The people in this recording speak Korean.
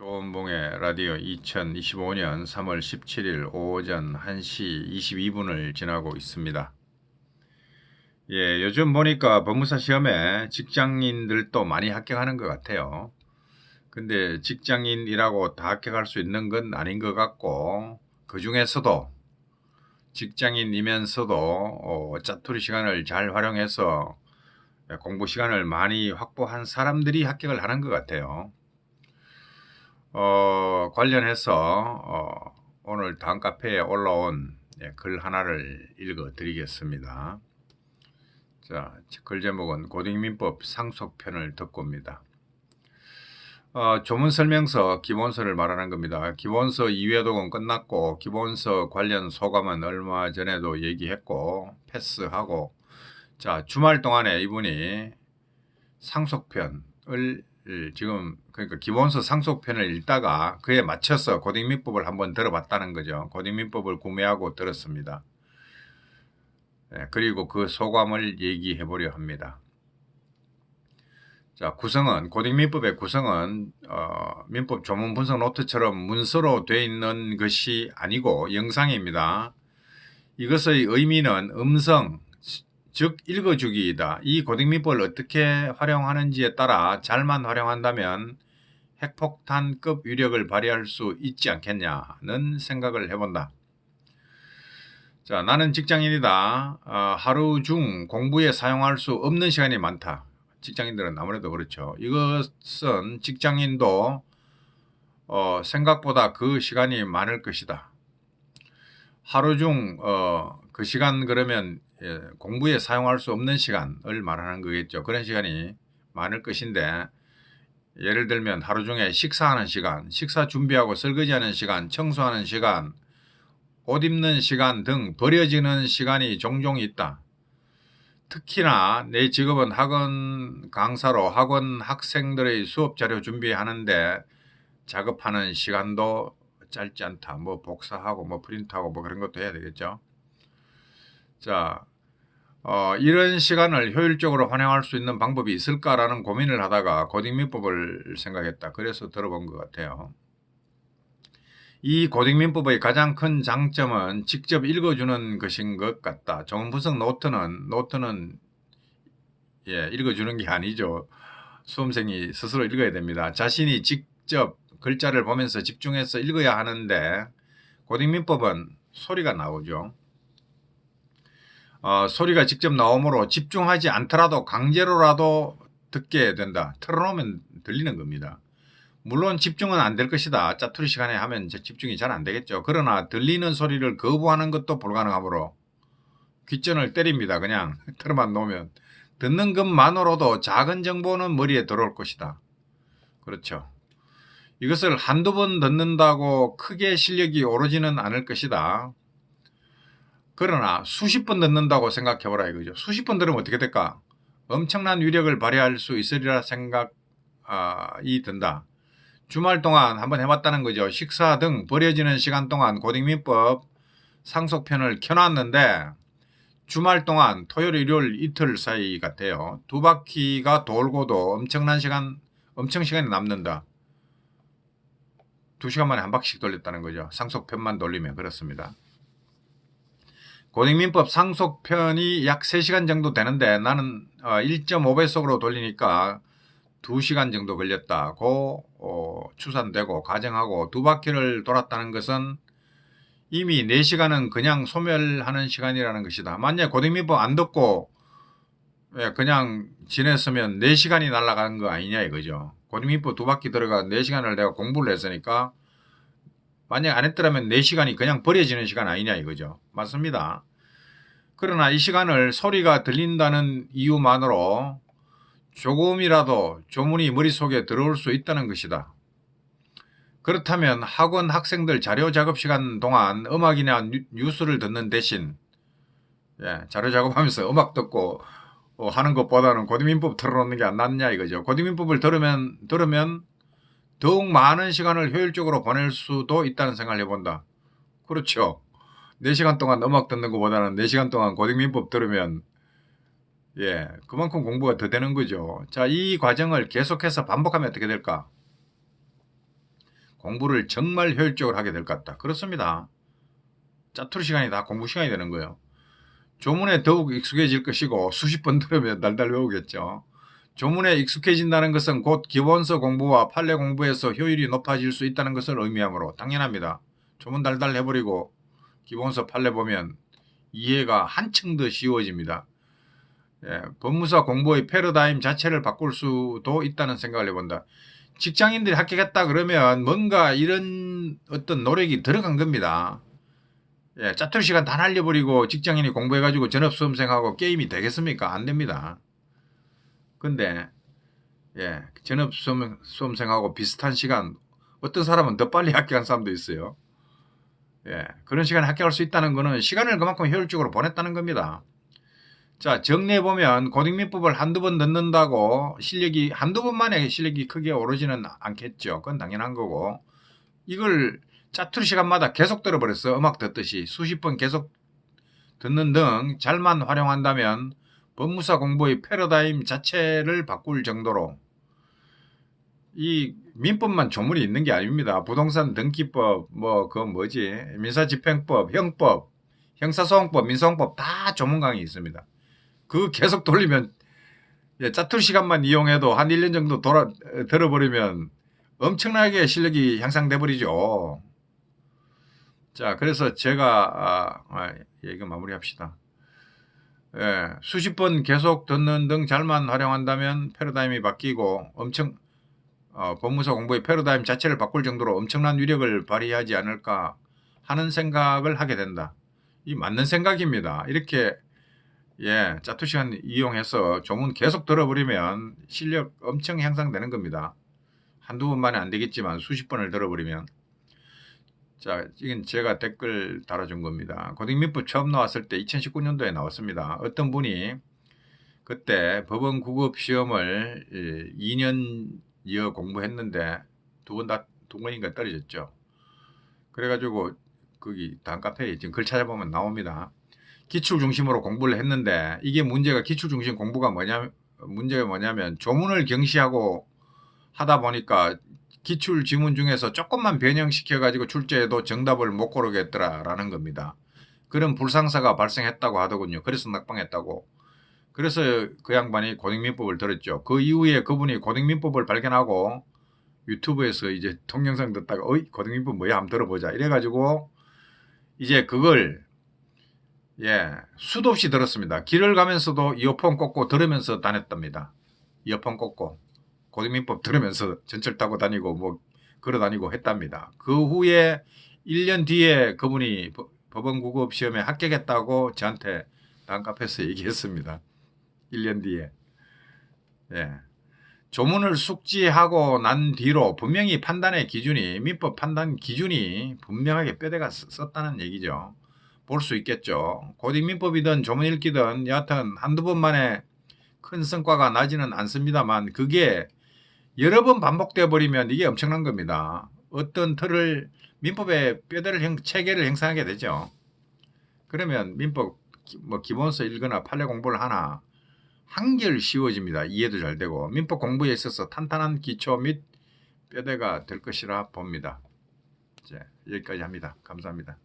조은봉의 라디오 2025년 3월 17일 오전 1시 22분을 지나고 있습니다. 예, 요즘 보니까 법무사 시험에 직장인들도 많이 합격하는 것 같아요. 근데 직장인이라고 다 합격할 수 있는 건 아닌 것 같고, 그 중에서도 직장인이면서도 어, 짜투리 시간을 잘 활용해서 공부 시간을 많이 확보한 사람들이 합격을 하는 것 같아요. 어, 관련해서 어, 오늘 다음 카페에 올라온 예, 글 하나를 읽어 드리겠습니다. 자, 글 제목은 고딩민법 상속편을 듣고입니다. 어, 조문 설명서 기본서를 말하는 겁니다. 기본서 2회독은 끝났고 기본서 관련 소감은 얼마 전에도 얘기했고 패스하고 자 주말 동안에 이분이 상속편을 지금 그러니까 기본서 상속편을 읽다가 그에 맞춰서 고딩민법을 한번 들어봤다는 거죠. 고딩민법을 구매하고 들었습니다. 예, 그리고 그 소감을 얘기해 보려 합니다. 자, 구성은 고딩민법의 구성은 어, 민법 조문 분석 노트처럼 문서로 되어 있는 것이 아니고 영상입니다. 이것의 의미는 음성, 즉 읽어주기이다. 이 고딩민법을 어떻게 활용하는지에 따라 잘만 활용한다면 핵폭탄급 위력을 발휘할 수 있지 않겠냐는 생각을 해본다. 자, 나는 직장인이다. 어, 하루 중 공부에 사용할 수 없는 시간이 많다. 직장인들은 아무래도 그렇죠. 이것은 직장인도 어, 생각보다 그 시간이 많을 것이다. 하루 중 어, 그 시간 그러면 예, 공부에 사용할 수 없는 시간을 말하는 거겠죠. 그런 시간이 많을 것인데 예를 들면 하루 중에 식사하는 시간, 식사 준비하고 설거지하는 시간, 청소하는 시간, 옷 입는 시간 등 버려지는 시간이 종종 있다. 특히나 내 직업은 학원 강사로 학원 학생들의 수업 자료 준비하는데 작업하는 시간도 짧지 않다. 뭐 복사하고 뭐 프린트하고 뭐 그런 것도 해야 되겠죠. 자, 어, 이런 시간을 효율적으로 활용할 수 있는 방법이 있을까라는 고민을 하다가 고딩민법을 생각했다. 그래서 들어본 것 같아요. 이 고딩민법의 가장 큰 장점은 직접 읽어주는 것인 것 같다. 좋은 분석 노트는 노트는 예, 읽어주는 게 아니죠. 수험생이 스스로 읽어야 됩니다. 자신이 직접 글자를 보면서 집중해서 읽어야 하는데 고딩민법은 소리가 나오죠. 어, 소리가 직접 나오므로 집중하지 않더라도 강제로라도 듣게 된다. 틀어놓으면 들리는 겁니다. 물론 집중은 안 될 것이다. 짜투리 시간에 하면 집중이 잘 안 되겠죠. 그러나 들리는 소리를 거부하는 것도 불가능하므로 귓전을 때립니다. 그냥 틀어만 놓으면. 듣는 것만으로도 작은 정보는 머리에 들어올 것이다. 그렇죠. 이것을 한두 번 듣는다고 크게 실력이 오르지는 않을 것이다. 그러나 수십 번 듣는다고 생각해보라 이거죠. 수십 번 들으면 어떻게 될까? 엄청난 위력을 발휘할 수 있으리라 생각이 든다. 주말 동안 한번 해봤다는 거죠. 식사 등 버려지는 시간 동안 고딩민법 상속편을 켜놨는데 주말 동안 토요일, 일요일 이틀 사이 같아요. 두 바퀴가 돌고도 엄청난 시간, 엄청 시간이 남는다. 두 시간 만에 한 바퀴씩 돌렸다는 거죠. 상속편만 돌리면 그렇습니다. 고딩민법 상속편이 약 3시간 정도 되는데 나는 1.5배속으로 돌리니까 2시간 정도 걸렸다고 어, 추산되고 가정하고 두 바퀴를 돌았다는 것은 이미 4시간은 그냥 소멸하는 시간이라는 것이다. 만약 고등민법 안 듣고 예, 그냥 지냈으면 4시간이 날아가는 거 아니냐 이거죠. 고등민법 두 바퀴 들어가 4시간을 내가 공부를 했으니까 만약 안 했더라면 4시간이 그냥 버려지는 시간 아니냐 이거죠. 맞습니다. 그러나 이 시간을 소리가 들린다는 이유만으로 조금이라도 조문이 머릿속에 들어올 수 있다는 것이다. 그렇다면 학원 학생들 자료 작업 시간 동안 음악이나 뉴스를 듣는 대신 예, 자료 작업하면서 음악 듣고 어, 하는 것보다는 고등민법 틀어놓는 게 안 낫냐 이거죠. 고등민법을 들으면 들으면 더욱 많은 시간을 효율적으로 보낼 수도 있다는 생각을 해본다. 그렇죠. 4시간 동안 음악 듣는 것보다는 4시간 동안 고등민법 들으면 예, 그만큼 공부가 더 되는 거죠. 자, 이 과정을 계속해서 반복하면 어떻게 될까? 공부를 정말 효율적으로 하게 될 것 같다. 그렇습니다. 짜투리 시간이 다 공부 시간이 되는 거예요. 조문에 더욱 익숙해질 것이고 수십 번 들으면 달달 외우겠죠. 조문에 익숙해진다는 것은 곧 기본서 공부와 판례 공부에서 효율이 높아질 수 있다는 것을 의미하므로 당연합니다. 조문 달달 해버리고 기본서 판례 보면 이해가 한층 더 쉬워집니다. 예, 법무사 공부의 패러다임 자체를 바꿀 수도 있다는 생각을 해본다. 직장인들이 합격했다 그러면 뭔가 이런 어떤 노력이 들어간 겁니다. 예, 짜투리 시간 다 날려버리고 직장인이 공부해가지고 전업 수험생하고 게임이 되겠습니까? 안 됩니다. 근데 예, 전업수험생하고 비슷한 시간 어떤 사람은 더 빨리 합격한 사람도 있어요. 예, 그런 시간에 합격할 수 있다는 것은 시간을 그만큼 효율적으로 보냈다는 겁니다. 자, 정리해 보면 고등민법을 한두 번 듣는다고 실력이 한두 번만에 실력이 크게 오르지는 않겠죠. 그건 당연한 거고. 이걸 짜투리 시간마다 계속 들어버렸어. 음악 듣듯이 수십 번 계속 듣는 등 잘만 활용한다면 법무사 공부의 패러다임 자체를 바꿀 정도로 이 민법만 조문이 있는 게 아닙니다. 부동산 등기법, 뭐, 그 뭐지, 민사집행법, 형법, 형사소송법, 민사소송법 다 조문 강의 있습니다. 그 계속 돌리면 예, 짜투리 시간만 이용해도 한 1년 정도 돌아, 들어버리면 엄청나게 실력이 향상돼 버리죠. 자, 그래서 제가, 아, 아, 예, 이거 마무리합시다. 예, 수십 번 계속 듣는 등 잘만 활용한다면 패러다임이 바뀌고 엄청 어, 법무사 공부의 패러다임 자체를 바꿀 정도로 엄청난 위력을 발휘하지 않을까 하는 생각을 하게 된다. 이 맞는 생각입니다. 이렇게 예, 짜투 시간 이용해서 조문 계속 들어버리면 실력 엄청 향상되는 겁니다. 한두 번만에 안 되겠지만 수십 번을 들어버리면 자, 이건 제가 댓글 달아준 겁니다. 고등민법 처음 나왔을 때 2019년도에 나왔습니다. 어떤 분이 그때 법원 구급 시험을 2년 이어 공부했는데 두 번 다 두 번인가 떨어졌죠. 그래가지고 거기 다음 카페에 지금 글 찾아보면 나옵니다. 기출 중심으로 공부를 했는데 이게 문제가 기출 중심 공부가 뭐냐 문제가 뭐냐면 조문을 경시하고 하다 보니까 기출 지문 중에서 조금만 변형시켜 가지고 출제해도 정답을 못 고르겠더라라는 겁니다. 그런 불상사가 발생했다고 하더군요. 그래서 낙방했다고. 그래서 그 양반이 고등민법을 들었죠. 그 이후에 그분이 고등민법을 발견하고 유튜브에서 이제 동영상 듣다가 어이 고등민법 뭐야 한번 들어보자 이래가지고 이제 그걸 예 수도 없이 들었습니다. 길을 가면서도 이어폰 꽂고 들으면서 다녔답니다. 이어폰 꽂고 고등민법 들으면서 전철 타고 다니고 뭐 걸어 다니고 했답니다. 그 후에 1년 뒤에 그분이 법- 법원 구급 시험에 합격했다고 저한테 다음 카페에서 얘기했습니다. 1년 뒤에. 예. 조문을 숙지하고 난 뒤로 분명히 판단의 기준이 민법 판단 기준이 분명하게 뼈대가 쓰- 썼다는 얘기죠. 볼 수 있겠죠. 고딩민법이든 조문 읽기든 여하튼 한두 번 만에 큰 성과가 나지는 않습니다만 그게 여러 번 반복돼 버리면 이게 엄청난 겁니다. 어떤 틀을 민법의 뼈대를 형, 체계를 형성하게 되죠. 그러면 민법 기- 뭐 기본서 읽거나 판례 공부를 하나 한결 쉬워집니다. 이해도 잘 되고 민법 공부에 있어서 탄탄한 기초 및 뼈대가 될 것이라 봅니다. 이제 여기까지 합니다. 감사합니다.